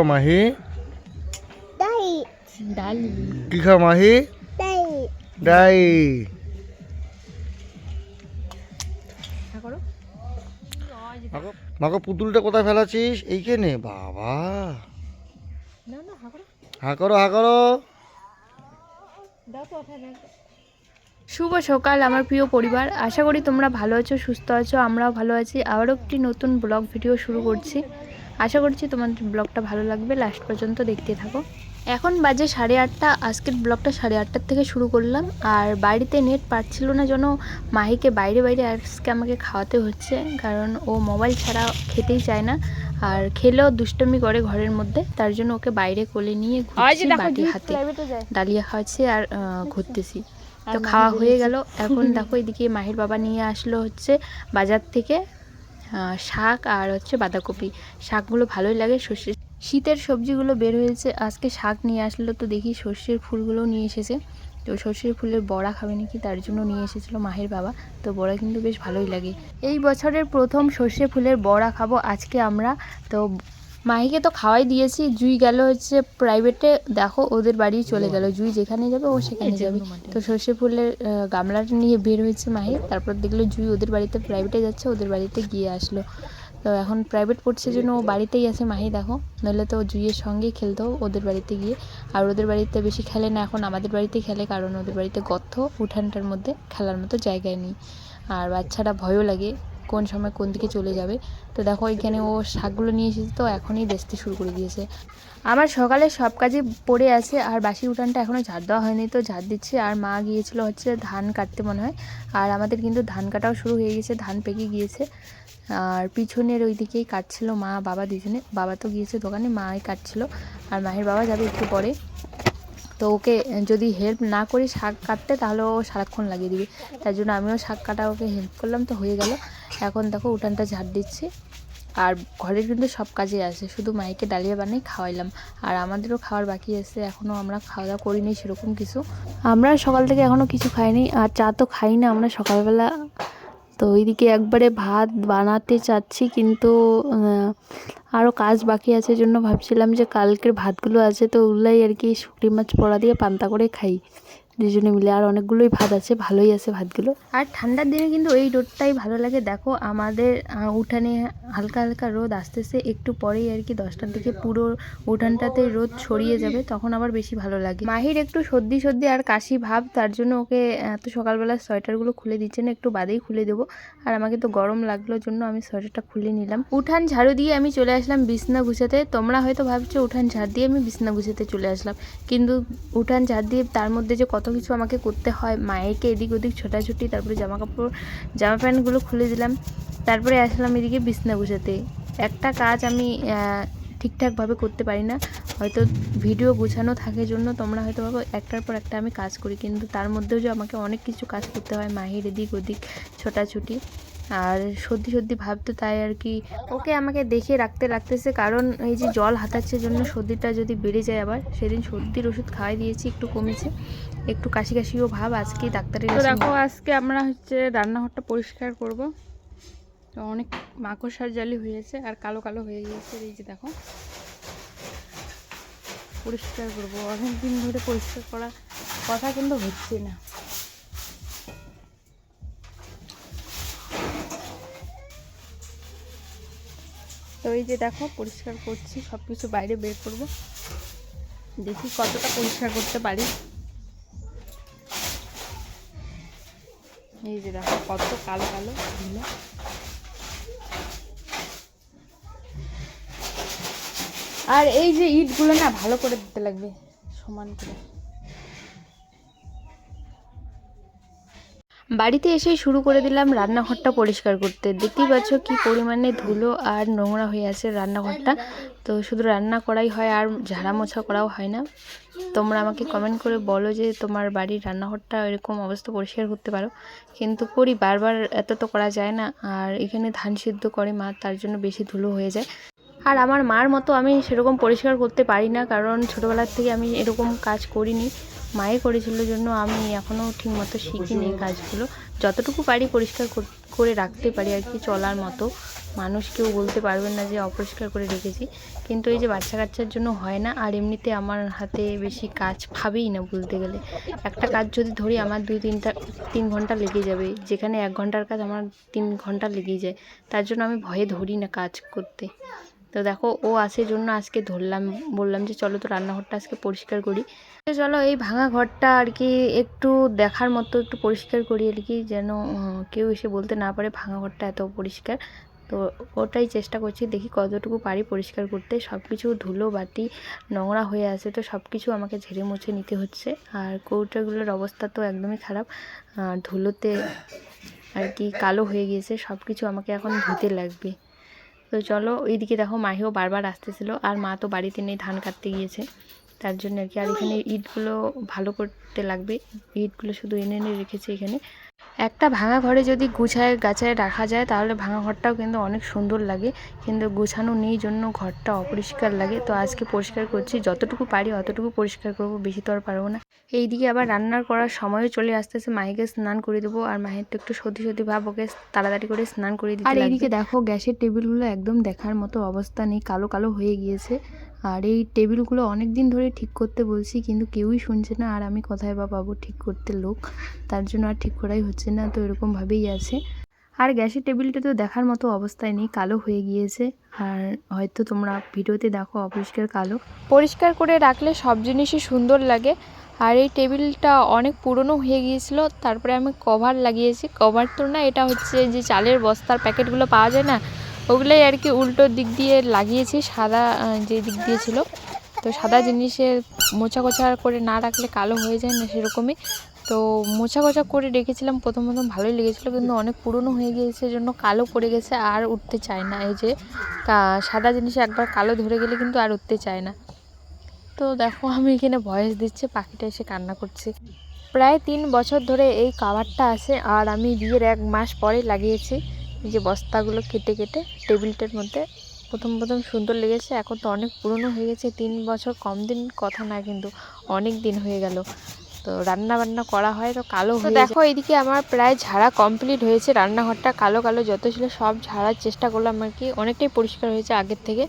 খাও মাহি? কি খাও মাহি? ডাই। মাকে পুতুলটা কোথায় ফেলাছিস এইখানে বাবা। হা করো। হা করো শুভ সকাল আমার প্রিয় পরিবার। আশা করি তোমরা ভালো আছো সুস্থ আছো আমরাও ভালো আছি। আবারও একটি নতুন ব্লগ ভিডিও শুরু করছি। আশা করছি তোমাদের ব্লগটা ভালো লাগবে। লাস্ট পর্যন্ত দেখতে থাকো। এখন বাজে সাড়ে আটটা। আজকের ব্লগটা সাড়ে আটটার থেকে শুরু করলাম। আর বাড়িতে নেট পাচ্ছিল না যেন মাহিকে বাইরে বাইরে আজকে আমাকে খাওয়াতে হচ্ছে। কারণ ও মোবাইল ছাড়া খেতেই চায় না। আর খেলেও দুষ্টমি করে ঘরের মধ্যে। তার জন্য ওকে বাইরে কোলে নিয়ে ঘুরছি বাটি হাতে। ডালিয়া খাওয়াচ্ছি আর ঘুরতেছি। তো খাওয়া হয়ে গেল। এখন দেখো এদিকে মাহির বাবা নিয়ে আসলো হচ্ছে বাজার থেকে। শাক আর হচ্ছে বাঁধাকপি। শাকগুলো ভালোই লাগে সর্ষে শীতের সবজিগুলো বের হয়েছে। আজকে শাক নিয়ে আসলো তো দেখি সর্ষের ফুলগুলোও নিয়ে এসেছে। তো সর্ষের ফুলের বড়া খাবে নাকি তার জন্য নিয়ে এসেছিল মাহের বাবা। তো বড়া কিন্তু বেশ ভালোই লাগে। এই বছরের প্রথম সর্ষে ফুলের বড়া খাব আজকে আমরা। তো মাহিকে তো খাওয়াই দিয়েছি জুই গেল হচ্ছে প্রাইভেটে দেখো ওদের বাড়ি চলে গেল। জুই যেখানে যাবে ও সেখানে যাবে। তো সর্ষে ফুলের গামলাটা নিয়ে বের হয়েছে মাহি। তারপর দেখল জুই ওদের বাড়িতে প্রাইভেটে যাচ্ছে ওদের বাড়িতে গিয়ে আসলো। তো এখন প্রাইভেট পড়ছে জন্য ও বাড়িতেই আছে মাহি দেখো। নইলে তো জুইয়ের সঙ্গেই খেলতো ওদের বাড়িতে গিয়ে। আর ওদের বাড়িতে বেশি খেলে না এখন আমাদের বাড়িতেই খেলে কারণ ওদের বাড়িতে গর্ত উঠানটার মধ্যে খেলার মতো জায়গায় নেই। আর বাচ্চাটা ভয়ও লাগে। কোন সময় কোন দিকে চলে যাবে। তো দেখো এখানে ও শাকগুলো নিয়ে এসেছে, তো এখনই বেচতে শুরু করে দিয়েছে। আমার সকালে সব কাজই পড়ে আছে, আর বাসি উঠানটা এখনও ঝাড় দেওয়া হয়নি, তো ঝাড় দিচ্ছে। আর মা গিয়েছিল হচ্ছে ধান কাটতে মনে হয়, আর আমাদের কিন্তু ধান কাটাও শুরু হয়ে গেছে, ধান পেকে গিয়েছে। আর পিছনের ওই দিকেই কাটছিল মা, বাবা দুজনে। বাবা তো গিয়েছে দোকানে, মাই কাটছিল, আর মায়ের বাবা যাবে একটু পরে। তো ওকে যদি হেল্প না করি শাক কাটতে, তাহলে ও সারাক্ষণ লাগিয়ে দিবে। তার জন্য আমিও শাক কাটা ওকে হেল্প করলাম, তো হয়ে গেল। এখন দেখো উঠানটা ঝাড় দিচ্ছি। আর ঘরের কিন্তু সব কাজে আছে, শুধু মাইকে ডালিয়া বানিয়ে খাওয়াইলাম। আর আমাদেরও খাওয়ার বাকি আছে এখনও আমরা খাওয়া দাওয়া করিনি সেরকম কিছু। আমরা সকাল থেকে এখনও কিছু খাইনি, আর চা তো খাই না আমরা সকালবেলা। তো ওইদিকে একবারে ভাত বানাতে চাচ্ছি, কিন্তু আরও কাজ বাকি আছে জন্য ভাবছিলাম যে কালকের ভাতগুলো আছে, তো ওগুলাই আর কি শুকরি মাছ পড়া দিয়ে পান্তা করে খাই। দুজনে মিলে আর অনেকগুলোই ভাত আছে, ভালোই আছে ভাতগুলো। আর ঠান্ডার দিনে কিন্তু এই রোদটাই ভালো লাগে। দেখো, আমাদের উঠানে হালকা হালকা রোদ আসতেছে, একটু পরেই আর কি দশটার দিকে পুরো উঠানটাতে রোদ ছড়িয়ে যাবে, তখন আবার বেশি ভালো লাগে। মাহির একটু সর্দি সর্দি আর কাশি ভাব, তার জন্য ওকে, এত সকালবেলা সোয়েটারগুলো খুলে দিচ্ছে না, একটু বাদেই খুলে দেবো। আর আমাকে তো গরম লাগল, জন্য আমি সোয়েটারটা খুলে নিলাম। উঠান ঝাড়ু দিয়ে আমি চলে আসলাম বিছনা গুছাতে। তোমরা হয়তো ভাবছ, উঠান ঝাড় দিয়ে আমি বিছনা গুছাতে চলে আসলাম। কিন্তু উঠান ঝাড় দিয়ে তার মধ্যে যে কত কিছু আমাকে করতে হয়। মায়েকে এদিক ওদিক ছোটাছুটি, তারপরে জামা কাপড় জামা প্যান্টগুলো খুলে দিলাম। তারপরে আসলাম এদিকে বিছনা গুছাতে। একটা কাজ আমি ঠিকঠাকভাবে করতে পারি না। হয়তো ভিডিও গুছানো থাকে জন্য তোমরা হয়তো ভাবো, একটার পর একটা আমি কাজ করি। কিন্তু তার মধ্যেও যে আমাকে অনেক কিছু কাজ করতে হয় মাহির এদিক ওদিক ছোটাছুটি। আর সর্দি সর্দি ভাবতো তাই আর কি। ওকে আমাকে দেখে রাখতে লাগতেছে কারণ এই যে জল হাতাচ্ছে জন্য সর্দিটা যদি বেড়ে যায় আবার সেদিন সর্দির ওষুধ খাওয়াই দিয়েছি একটু কমেছে। একটু কাশি কাশিও ভাব আজকে ডাক্তারের দেখো আজকে আমরা হচ্ছে রান্নাঘরটা পরিষ্কার করব। তো অনেক মাকড়সার জালি হয়েছে আর কালো কালো হয়ে গিয়েছে এই যে দেখো। পরিষ্কার করব অনেক দিন ধরে পরিষ্কার করা কথা কিন্তু হচ্ছে না। তো এই যে দেখো, পরিষ্কার করছি সব কিছু বাইরে বের করব। দেখি কতটা পরিষ্কার করতে পারি। এই যে দেখো, কত কালো কালো ধুলো। আর এই যে ইটগুলো না ভালো করে দিতে লাগবে, সমান করে। বাড়িতে এসেই শুরু করে দিলাম রান্নাঘরটা পরিষ্কার করতে। দেখতেই পাচ্ছ কি পরিমাণে ধুলো আর নোংরা হয়ে আছে রান্নাঘরটা। তো শুধু রান্না করাই হয় আর ঝাড়া মোছা করাও হয় না। তোমরা আমাকে কমেন্ট করে বলো যে তোমার বাড়ির রান্নাঘরটা এরকম অবস্থা পরিষ্কার করতে পারো। কিন্তু করি, বারবার এত তো করা যায় না। আর এখানে ধান সিদ্ধ করে মা, তার জন্য বেশি ধুলো হয়ে যায়। আর আমার মার মতো আমি সেরকম পরিষ্কার করতে পারি না। কারণ ছোটোবেলার থেকে আমি এরকম কাজ করিনি। মায়ে করেছিল জন্য আমি এখনও ঠিকমতো শিখিনি কাজগুলো। যতটুকু পারি পরিষ্কার কর- রাখতে পারি আর কি চলার মতো। মানুষ কেউ বলতে পারবেন না যে অপরিষ্কার করে রেখেছি। কিন্তু এই যে বাচ্চা কাচ্চার জন্য হয় না, আর এমনিতে আমার হাতে বেশি কাজ ভাবেই না বলতে গেলে। একটা কাজ যদি ধরি, আমার দুই তিনটা, তিন ঘণ্টা লেগে যাবে। যেখানে এক ঘণ্টার কাজ, আমার তিন ঘণ্টা লেগেই যায়। তার জন্য আমি ভয়ে ধরি না কাজ করতে। তো দেখো, ও আসে জন্য আজকে ধরলাম, বললাম যে চলো তো রান্নাঘরটা আজকে পরিষ্কার করি। তো চলো এই ভাঙা ঘরটা আর কি একটু দেখার মতো, একটু পরিষ্কার করি আর কি, যেন কেউ এসে বলতে না পারে ভাঙা ঘরটা এত পরিষ্কার। তো ওটাই চেষ্টা করছি, দেখি কতটুকু পারি পরিষ্কার করতে। সব কিছু ধুলো বাটি নোংরা হয়ে আছে, তো সব কিছু আমাকে ঝেড়ে মুছে নিতে হচ্ছে। আর কৌটাগুলোর অবস্থা তো একদমই খারাপ। ধুলোতে আর কি কালো হয়ে গিয়েছে সব কিছু আমাকে এখন ধুতে লাগবে। তো চলো এইদিকে দেখো মাহিও বারবার আসতেছিল আর মা তো বাড়িতে নেই, ধান কাটতে গিয়েছে। তার জন্য আর কি, আর এখানে ইটগুলো ভালো করতে লাগবে। ইটগুলো শুধু এনে এনে রেখেছে এখানে। একটা ভাঙা ঘরে যদি গুছায় গাছায় রাখা যায় তাহলে ভাঙা ঘরটাও কিন্তু অনেক সুন্দর লাগে। কিন্তু গুছানো নেই জন্য ঘরটা অপরিষ্কার লাগে। তো আজকে পরিষ্কার করছি। যতটুকু পারি অতটুকু পরিষ্কার করব। বেশি তো আর পারব না। এইদিকে আবার রান্নার করার সময়ও চলে আসতেছে। মাহিকে স্নান করে দেবো আর মাহির তো একটু সত্যি সত্যি ভাব ওকে তাড়াতাড়ি করে স্নান করে দিতে আর এইদিকে দেখো গ্যাসের টেবিলগুলো একদম দেখার মতো অবস্থা নেই। কালো কালো হয়ে গিয়েছে। আর এই টেবিলগুলো অনেক দিন ধরে ঠিক করতে বলছি, কিন্তু কেউই শুনছে না আর আমি কোথায় বা পাবো ঠিক করতে লোক। তার জন্য আর ঠিক করাই হচ্ছে না, তো এরকমভাবেই আছে। আর গ্যাসের টেবিলটা তো দেখার মতো অবস্থায় নেই, কালো হয়ে গিয়েছে। আর হয়তো তোমরা ভিডিওতে দেখো, অপরিষ্কার কালো। পরিষ্কার করে রাখলে সব জিনিসই সুন্দর লাগে। আর এই টেবিলটা অনেক পুরনো হয়ে গিয়েছিল, তারপরে আমি কভার লাগিয়েছি। কভার তো না, এটা হচ্ছে যে চালের বস্তার প্যাকেটগুলো পাওয়া যায় না ওগুলোই আর কি উল্টো দিক দিয়ে লাগিয়েছি, সাদা যে দিক দিয়ে ছিল। তো সাদা জিনিসের মোচা কোচা করে না রাখলে কালো হয়ে যায় না সেরকমই। তো মোছা কোচা করে রেখেছিলাম, প্রথম প্রথম ভালোই লেগেছিলো কিন্তু অনেক পুরনো হয়ে গিয়েছে জন্য কালো পড়ে গেছে আর উঠতে চায় না। এই যে সাদা জিনিস একবার কালো ধরে গেলে কিন্তু আর উঠতে চায় না। তো দেখো, আমি এখানে ভয়েস দিচ্ছি, পাখিটা এসে কান্না করছে। প্রায় তিন বছর ধরে এই কাভারটা আছে আর আমি বিয়ের এক মাস পরে লাগিয়েছি। যে বস্তাগুলো কেটে কেটে টেবিলটার মধ্যে প্রথম প্রথম সুন্দর লেগেছে। এখন তো অনেক পুরনো হয়ে গেছে তিন বছর কম দিন কথা না কিন্তু অনেক দিন হয়ে গেল। তো রান্না বান্না করা হয় তো কালো হয়ে দেখো এদিকে আমার প্রায় ঝাড়া কমপ্লিট হয়েছে। রান্নাঘরটা কালো কালো যত ছিল সব ঝাড়ার চেষ্টা করলাম আর কি। অনেকটাই পরিষ্কার হয়েছে আগের থেকে।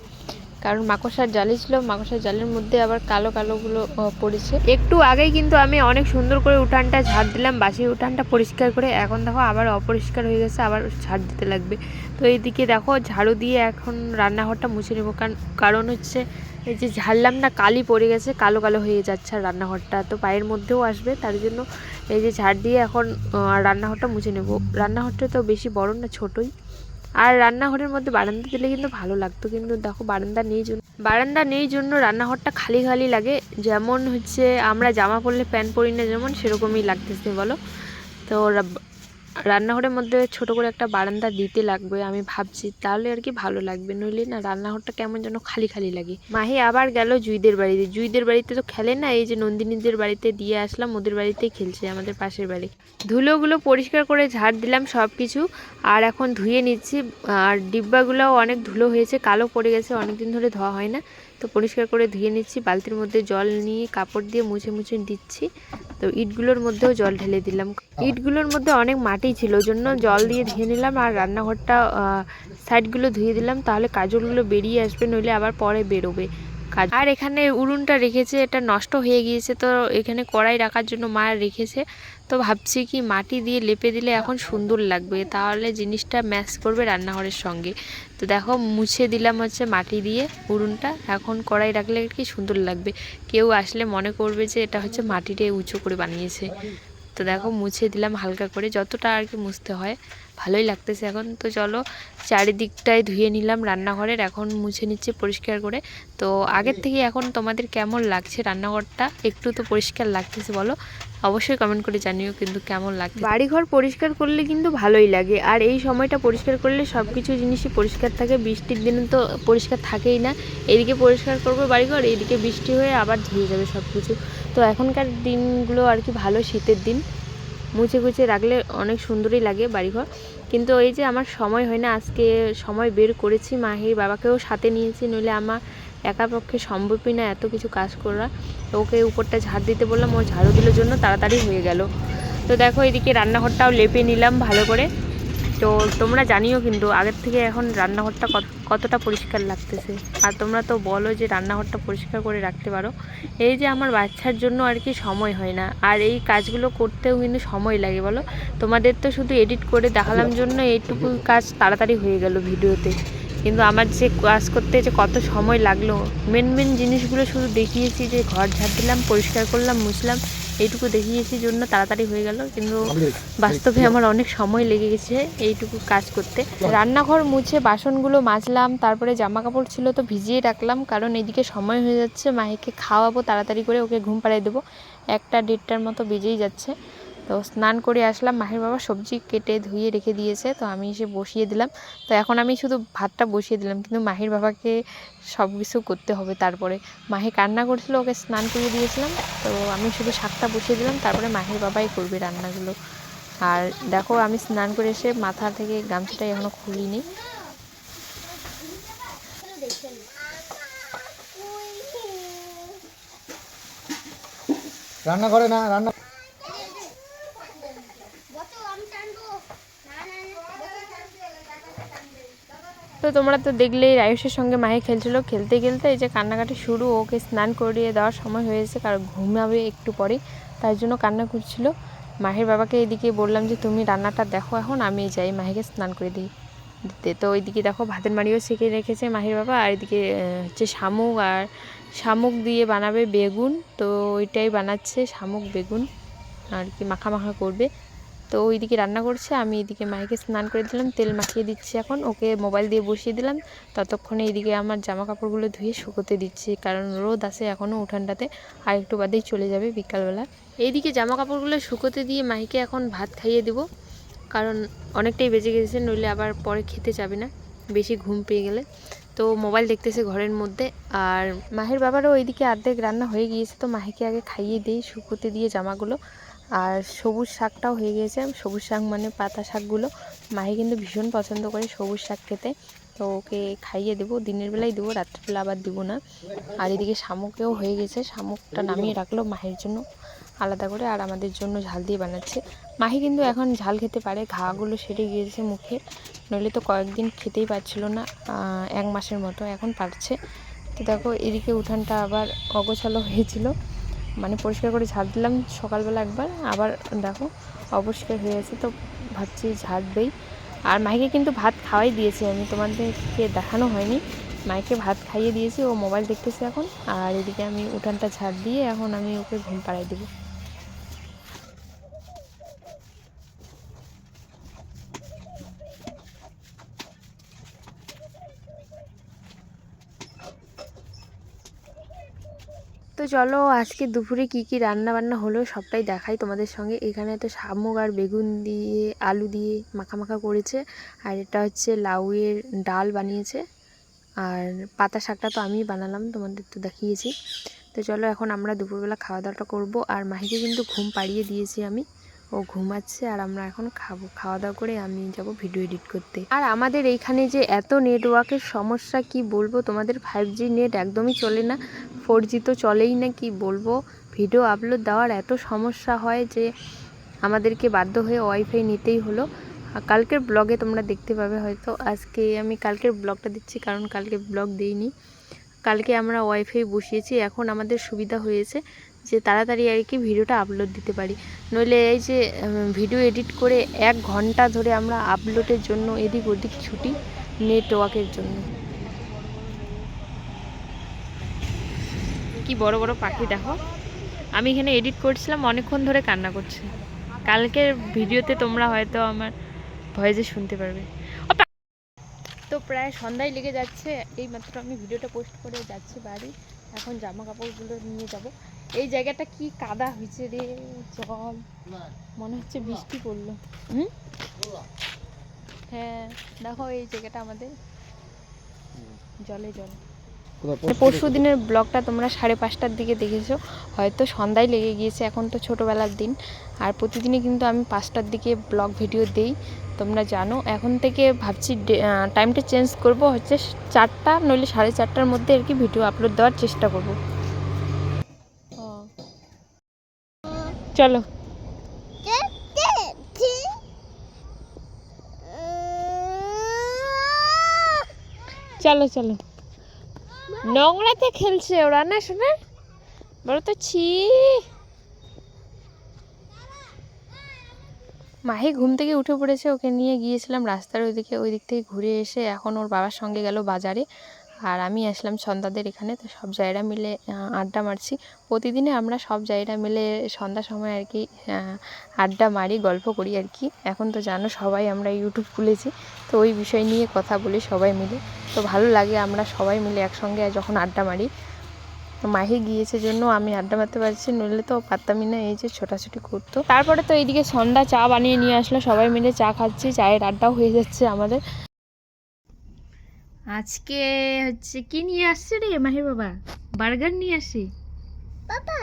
কারণ মাকড়সার জালি ছিল, মাকড়সার জালের মধ্যে আবার কালো কালোগুলো পড়েছে। একটু আগেই কিন্তু আমি অনেক সুন্দর করে উঠানটা ঝাড় দিলাম বাসি উঠানটা পরিষ্কার করে, এখন দেখো আবার অপরিষ্কার হয়ে গেছে, আবার ঝাড় দিতে লাগবে। তো এইদিকে দেখো ঝাড়ু দিয়ে এখন রান্নাঘরটা মুছে নেব, কারণ কারণ হচ্ছে এই যে ঝাড়লাম না, কালি পড়ে গেছে, কালো কালো হয়ে যাচ্ছে আর রান্নাঘরটা, তো পায়ের মধ্যেও আসবে, তার জন্য এই যে ঝাড় দিয়ে এখন রান্নাঘরটা মুছে নেব। রান্নাঘরটা তো বেশি বড় না, ছোটই। আর রান্নাঘরের মধ্যে বারান্দা দিলে কিন্তু ভালো লাগতো। কিন্তু দেখো বারান্দা নেই জন্য বারান্দা নেই জন্য রান্নাঘরটা খালি খালি লাগে। যেমন হচ্ছে আমরা জামা পরলে প্যান্ট পরি না যেমন সেরকমই লাগতেছে, বলো? তো রান্নাঘরের মধ্যে ছোট করে একটা বারান্দা দিতে লাগবে, আমি ভাবছি তাহলে আর কি ভালো লাগবে। নইলে না রান্নাঘরটা কেমন যেন খালি খালি লাগে। মাহি আবার গেল জুইদের বাড়িতে। জুইদের বাড়িতে তো খেলে না, এই যে নন্দিনীদের বাড়িতে দিয়ে আসলাম, ওদের বাড়িতেই খেলছে আমাদের পাশের বাড়ি। ধুলোগুলো পরিষ্কার করে ঝাড় দিলাম সব কিছু আর এখন ধুয়ে নিচ্ছি, আর ডিব্বাগুলোও অনেক ধুলো হয়েছে, কালো পড়ে গেছে অনেক দিন ধরে ধোয়া হয় না। তো পরিষ্কার করে ধুয়ে নিচ্ছি বালতির মধ্যে জল নিয়ে কাপড় দিয়ে মুছে মুছে দিচ্ছি। তো ইটগুলোর মধ্যেও জল ঢেলে দিলাম। ইটগুলোর মধ্যে অনেক মাটি ছিল ওই জন্য জল দিয়ে ধুয়ে নিলাম আর রান্নাঘরটা সাইডগুলো ধুয়ে দিলাম তাহলে কাজলগুলো বেরিয়ে আসবে নইলে আবার পরে বেরোবে। কাজ আর এখানে উড়ুনটা রেখেছে এটা নষ্ট হয়ে গিয়েছে তো এখানে কড়াই রাখার জন্য মা রেখেছে। তো ভাবছি কি মাটি দিয়ে লেপে দিলে এখন সুন্দর লাগবে, তাহলে জিনিসটা ম্যাচ করবে রান্নাঘরের সঙ্গে। তো দেখো মুছে দিলাম হচ্ছে মাটি দিয়ে উড়ুনটা এখন কড়াই রাখলে কি সুন্দর লাগবে। কেউ আসলে মনে করবে যে এটা হচ্ছে মাটিতে উঁচু করে বানিয়েছে। তো দেখো মুছে দিলাম হালকা করে, যতটা আর কি মুছতে হয়, ভালোই লাগতেছে এখন। তো চলো চারিদিকটায় ধুয়ে নিলাম রান্নাঘরের, এখন মুছে নিচ্ছে পরিষ্কার করে। তো আগের থেকে এখন তোমাদের কেমন লাগছে রান্নাঘরটা? একটু তো পরিষ্কার লাগতেছে বলো। অবশ্যই কমেন্ট করে জানিও কিন্তু কেমন লাগে বাড়িঘর পরিষ্কার করলে কিন্তু ভালোই লাগে, আর এই সময়টা পরিষ্কার করলে সব কিছু জিনিসই পরিষ্কার থাকে, বৃষ্টির দিনে তো পরিষ্কার থাকেই না। এদিকে পরিষ্কার করব বাড়িঘর, এদিকে বৃষ্টি হয়ে আবার ধুয়ে যাবে সব কিছু তো এখনকার দিনগুলো আর কি ভালো শীতের দিন। মুছে গুছে রাখলে অনেক সুন্দরই লাগে বাড়িঘর। কিন্তু এই যে আমার সময় হয় না, আজকে সময় বের করেছি মাহির বাবাকেও সাথে নিয়েছি, নইলে আমার একা পক্ষে সম্ভবই না এত কিছু কাজ করা। ওকে উপরটা ঝাড় দিতে বললাম ও ঝাড়ু দিলের জন্য তাড়াতাড়ি হয়ে গেল। তো দেখো এদিকে রান্নাঘরটাও লেপে নিলাম ভালো করে। তো তোমরা জানিও কিন্তু আগের থেকে এখন রান্নাঘরটা কত- কতটা পরিষ্কার লাগতেছে। আর তোমরা তো বলো যে রান্নাঘরটা পরিষ্কার করে রাখতে পারো। এই যে আমার বাচ্চার জন্য আর কি সময় হয় না। আর এই কাজগুলো করতেও কিন্তু সময় লাগে বলো? তোমাদের তো শুধু এডিট করে দেখালাম জন্য এইটুকু কাজ তাড়াতাড়ি হয়ে গেল ভিডিওতে। কিন্তু আমার যে কাজ করতে যে কত সময় লাগল মেন মেন জিনিসগুলো শুধু দেখিয়েছি যে ঘর ঝাড় দিলাম পরিষ্কার করলাম মুছলাম এইটুকু দেখিয়েছি জন্য তাড়াতাড়ি হয়ে গেল। কিন্তু বাস্তবে আমার অনেক সময় লেগে গেছে এইটুকু কাজ করতে। রান্নাঘর মুছে বাসনগুলো মাজলাম তারপরে জামা কাপড় ছিল তো ভিজিয়ে রাখলাম কারণ এদিকে সময় হয়ে যাচ্ছে মাহিকে খাওয়াবো তাড়াতাড়ি করে ওকে ঘুম পাড়িয়ে দেবো। একটা দেড়টার মতো বেজেই যাচ্ছে। তো স্নান করে আসলাম, মাহির বাবা সবজি কেটে ধুয়ে রেখে দিয়েছে, তো আমি এসে বসিয়ে দিলাম। তো এখন আমি শুধু ভাতটা বসিয়ে দিলাম, কিন্তু মাহির বাবাকে সব কিছু করতে হবে তারপরে। মাহি কান্না করছিল, ওকে স্নান করিয়ে দিয়েছিলাম, তো আমি শুধু শাকটা বসিয়ে দিলাম, তারপরে মাহির বাবাই করবে রান্নাগুলো। আর দেখো, আমি স্নান করে এসে মাথা থেকে গামছাটা এখনও খুলিনি। রান্না করে না, রান্না তো তোমরা তো দেখলেই রায়ুষের সঙ্গে মাহি খেলছিল। খেলতে খেলতে এই যে কান্নাকাটি শুরু, ওকে স্নান করিয়ে দেওয়ার সময় হয়েছে কারণ ঘুমাবে একটু পরে তাই জন্য কান্না করছিল। মাহির বাবাকে এদিকে বললাম যে, তুমি রান্নাটা দেখো এখন, আমি যাই মাহিকে স্নান করে দিই। দিতে তো ওইদিকে দেখো ভাতের মাড়িও শিখে রেখেছে মাহির বাবা, আর এদিকে হচ্ছে শামুক আর শামুক দিয়ে বানাবে বেগুন, তো ওইটাই বানাচ্ছে শামুক, বেগুন, আর কি মাখা মাখা করবে। তো ওইদিকে রান্না করছে, আমি এদিকে মাইকে স্নান করে দিলাম, তেল মাখিয়ে দিচ্ছি এখন, ওকে মোবাইল দিয়ে বসিয়ে দিলাম, ততক্ষণে এইদিকে আমার জামা কাপড়গুলো ধুয়ে শুকোতে দিচ্ছি, কারণ রোদ আছে এখনও উঠানটাতে, আর একটু বাদেই চলে যাবে বিকালবেলা। এইদিকে জামা কাপড়গুলো শুকোতে দিয়ে মাইকে এখন ভাত খাইয়ে দেবো, কারণ অনেকটাই বেজে গেছে, নইলে আবার পরে খেতে যাবে না, বেশি ঘুম পেয়ে গেলে। তো মোবাইল দেখতেছে ঘরের মধ্যে, আর মাহের বাবারও ওইদিকে অর্ধেক রান্না হয়ে গিয়েছে, তো মাহিকে আগে খাইয়ে দিই, শুকোতে দিয়ে জামাগুলো। আর সবুজ শাকটাও হয়ে গিয়েছে। সবুজ শাক মানে পাতা শাকগুলো। মাহি কিন্তু ভীষণ পছন্দ করে সবুজ শাক খেতে। তো ওকে খাইয়ে দেবো, দিনের বেলায় দেবো, রাত্রিবেলা আবার দেবো না। আর এদিকে শামুকেও হয়ে গেছে। শামুকটা নামিয়ে রাখল মাহির জন্য আলাদা করে আর আমাদের জন্য ঝাল দিয়ে বানাচ্ছে। মাহি কিন্তু এখন ঝাল খেতে পারে। ঘাগুলো সেরে গিয়েছে মুখে। নইলে তো কয়েকদিন খেতেই পারছিল না এক মাসের মতো। এখন পারছে। তো দেখো, এদিকে উঠানটা আবার অগোছালো হয়েছিল। মানে পরিষ্কার করে ঝাড় দিলাম সকালবেলা একবার, আবার দেখো অপরিষ্কার হয়ে গেছে তো ভাবছি ঝাড়বেই আর মাইকে কিন্তু ভাত খাওয়াই দিয়েছি, আমি তোমাদেরকে দেখানো হয়নি। মাইকে ভাত খাইয়ে দিয়েছি, ও মোবাইল দেখতেছে এখন, আর এদিকে আমি উঠানটা ঝাড় দিয়ে এখন আমি ওকে ঘুম পাড়াই দেবো। তো চলো আজকে দুপুরে কি কি রান্না বান্না হলো সবটাই দেখাই তোমাদের সঙ্গে। এখানে তো শামুক আর বেগুন দিয়ে, আলু দিয়ে মাখা মাখা করেছে। আর এটা হচ্ছে লাউয়ের ডাল বানিয়েছে। আর পাতা শাকটা তো আমিই বানালাম, তোমাদের তো দেখিয়েছি। তো চলো এখন আমরা দুপুরবেলা খাওয়া দাওয়াটা করব। আর মাহিকে কিন্তু ঘুম পাড়িয়ে দিয়েছি আমি। ও ঘুমাচ্ছে আর আমরা এখন খাব। খাওয়া দাওয়া করে আমি যাব ভিডিও এডিট করতে। আর আমাদের এইখানে যে এত নেটওয়ার্কের সমস্যা কি বলব? তোমাদের ফাইভ জি নেট একদমই চলে না। ফোর জি তো চলেই না, কি বলব? ভিডিও আপলোড দেওয়ার এত সমস্যা হয় যে আমাদেরকে বাধ্য হয়ে ওয়াইফাই নিতেই হলো। কালকের ব্লগে তোমরা দেখতে পাবে হয়তো। আজকে আমি কালকের ব্লগটা দিচ্ছি, কারণ কালকে ব্লগ দেইনি। কালকে আমরা ওয়াইফাই বসিয়েছি, এখন আমাদের সুবিধা হয়েছে যে তাড়াতাড়ি আর কি ভিডিওটা আপলোড দিতে পারি। নইলে এই যে ভিডিও এডিট করে এক ঘণ্টা ধরে আমরা আপলোডের জন্য এদিক ওদিক ছুটি নেটওয়ার্কের জন্য। কি বড় বড় পাখি দেখো। আমি এখানে এডিট করছিলাম, অনেকক্ষণ ধরে কান্না করছে। কালকের ভিডিওতে তোমরা হয়তো আমার ভয়েসে শুনতে পারবে। তো প্রায় সন্ধ্যায় লেগে যাচ্ছে। এই মাত্র আমি ভিডিওটা পোস্ট করে যাচ্ছি বাড়ি। এখন জামা কাপড়গুলো নিয়ে যাব। এই জায়গাটা কি কাদা হয়েছে রে, জল। মনে হচ্ছে বৃষ্টি পড়ল। হুম? হ্যাঁ দেখো এই জায়গাটা আমাদের। জলে জল। পরশু দিনের ব্লগটা তোমরা সাড়ে পাঁচটার দিকে দেখেছ। হয়তো সন্ধ্যায় লেগে গিয়েছে এখন তো ছোটোবেলার দিন। আর প্রতিদিনই কিন্তু আমি পাঁচটার দিকে ব্লগ ভিডিও দিই তোমরা জানো। এখন থেকে ভাবছি টাইমটা চেঞ্জ করব হচ্ছে চারটা নইলে সাড়ে চারটার মধ্যে আর কি ভিডিও আপলোড দেওয়ার চেষ্টা করব। চলো। চলো চলো। নোংরাতে খেলছে ওরা না শুনে? বলো তো, ছি। মাহি ঘুম থেকে উঠে পড়েছে, ওকে নিয়ে গিয়েছিলাম রাস্তার ওইদিকে ওই দিক থেকে ঘুরে এসে এখন ওর বাবার সঙ্গে গেল বাজারে। আর আমি আসলাম সন্ধ্যাদের এখানে, তো সব জায়গা মিলে আড্ডা মারছি। প্রতিদিনে আমরা সব জায়গা মিলে সন্ধ্যার সময় আর কি আড্ডা মারি, গল্প করি আর কি। এখন তো জানো সবাই আমরা ইউটিউব খুলেছি, তো ওই বিষয় নিয়ে কথা বলি সবাই মিলে। তো ভালো লাগে আমরা সবাই মিলে একসঙ্গে যখন আড্ডা মারি। মাহি গিয়েছে জন্য আমি আড্ডা মারতে পারছি, নইলে তো পারতামই না এই যে ছোটাছুটি করতো। তারপরে তো এইদিকে সন্ধ্যা চা বানিয়ে নিয়ে আসলো, সবাই মিলে চা খাচ্ছি, চায়ের আড্ডাও হয়ে যাচ্ছে আমাদের। আজকে হচ্ছে কি নিয়ে আসছে রে মাহির বাবা? বার্গার নিয়ে আসি। বাবা।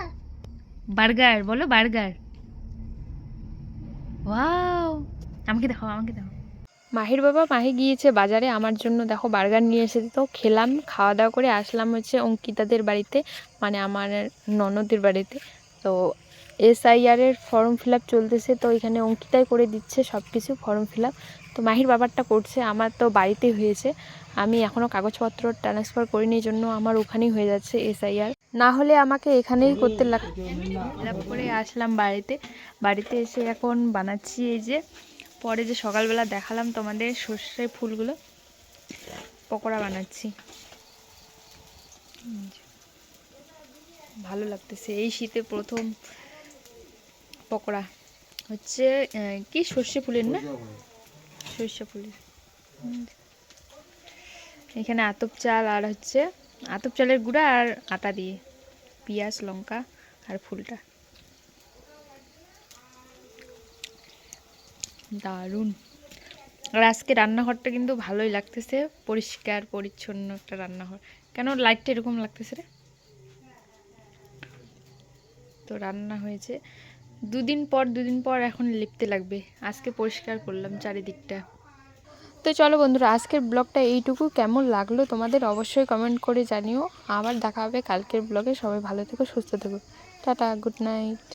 বার্গার বলো বার্গার। ওয়াও আমাকে দেখো আমাকে দেখো মাহির বাবা মাহি গিয়েছে বাজারে আমার জন্য দেখো বার্গার নিয়ে এসেছে। তো খেলাম খাওয়া দাওয়া করে আসলাম হচ্ছে অঙ্কিতাদের বাড়িতে মানে আমার ননদের বাড়িতে। তো এসআইআর এর ফর্ম ফিল আপ চলতেছে তো এখানে অঙ্কিতাই করে দিচ্ছে সব কিছু ফর্ম ফিল আপ তো মাহির বাবারটা করছে আমার তো বাড়িতেই হয়েছে। আমি এখনও কাগজপত্র ট্রান্সফার করিনি জন্য আমার ওখানেই হয়ে যাচ্ছে এসআইআর না হলে আমাকে এখানেই করতে লাগ করে আসলাম বাড়িতে। বাড়িতে এসে এখন বানাচ্ছি এই যে পরে যে সকালবেলা দেখালাম তোমাদের সর্ষে ফুলগুলো পকোড়া বানাচ্ছি। ভালো লাগতেছে। এই শীতে প্রথম পকোড়া হচ্ছে কি সর্ষে ফুলের না? সর্ষে ফুলের। এখানে আতপ চাল আর হচ্ছে আতপ চালের গুঁড়া আর আটা দিয়ে, পেঁয়াজ, লঙ্কা আর ফুলটা। দারুণ। আর আজকে রান্নাঘরটা কিন্তু ভালোই লাগতেছে, পরিষ্কার, পরিচ্ছন্ন একটা রান্নাঘর। কেন লাইটটা এরকম লাগতেছে রে? তো রান্না হয়েছে। দুদিন পর দুদিন পর এখন লিপতে লাগবে। আজকে পরিষ্কার করলাম চারিদিকটা। তো চলো বন্ধুরা, আজকের ব্লগটা এইটুকু। কেমন লাগল তোমাদের অবশ্যই কমেন্ট করে জানিও। আবার দেখা হবে কালকের ব্লগে। সবাই ভালো থেকো, সুস্থ থেকো। Tata good night